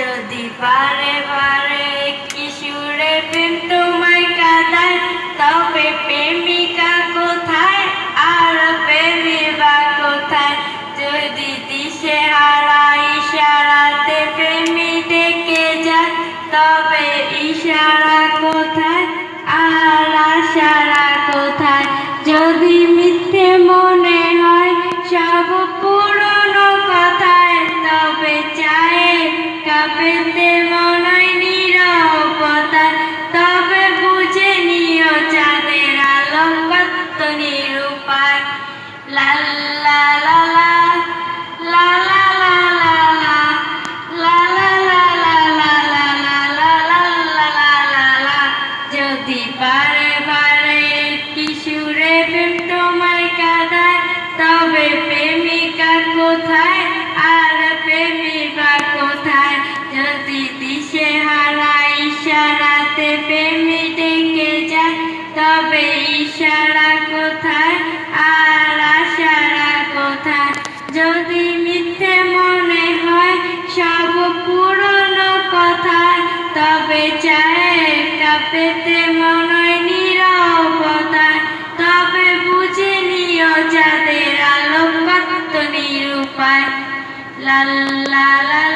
যদি পারে পারে কিশোরে প্রেম তোমায় কাঁদায়, তবে প্রেমিকা কোথায়? আর প্রেমিবা কোথায়? যদি দিশে হারা ইশারাতে প্রেমী ডেকে যায়, তবে ইশারা পেতে তবে বুঝে নিও চাঁদের লা লা লা লা লা লা লা লা লা লা লা লা লা লা লা লা লা যদি কিশোরে তবে কোথায় তবে ইশারা কোথায়? আর আশারা কোথায়? যদি মিথ্যে মনে হয় সব পুরনো কথা তবে কাপেতে মনে নীরবতায়। তবে বুঝে নিও যাদের আলোকত্ব নিরূপায়। লা লা লা লা লা লা